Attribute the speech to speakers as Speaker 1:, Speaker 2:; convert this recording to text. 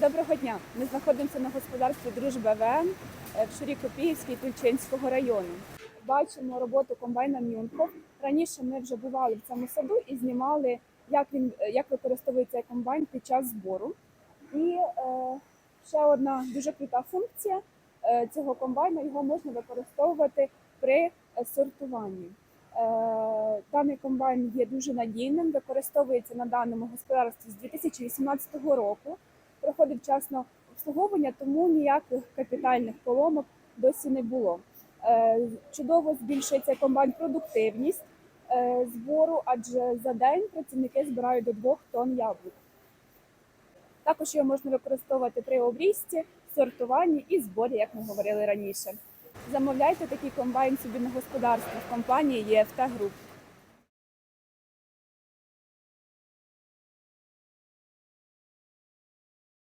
Speaker 1: Доброго дня! Ми знаходимося на господарстві Дружба ВМ е, в Шурі Копіївській Тульчинського району. Бачимо роботу комбайна Мюнхов. Раніше ми вже бували в цьому саду і знімали, як він е, як використовується комбайн під час збору. І е, ще одна дуже крута функція е, цього комбайна його можна використовувати при е, сортуванні. Е, Даний комбайн є дуже надійним, використовується на даному господарстві з 2018 року. Проходив вчасно обслуговування, тому ніяких капітальних поломок досі не було. Е, Чудово збільшує цей комбайн продуктивність е, збору, адже за день працівники збирають до 2 тонн яблук. Також його можна використовувати при обрізці, сортуванні і зборі, як ми говорили раніше. Замовляйте такий комбайн собі на господарство в компанії ЄФТ Груп.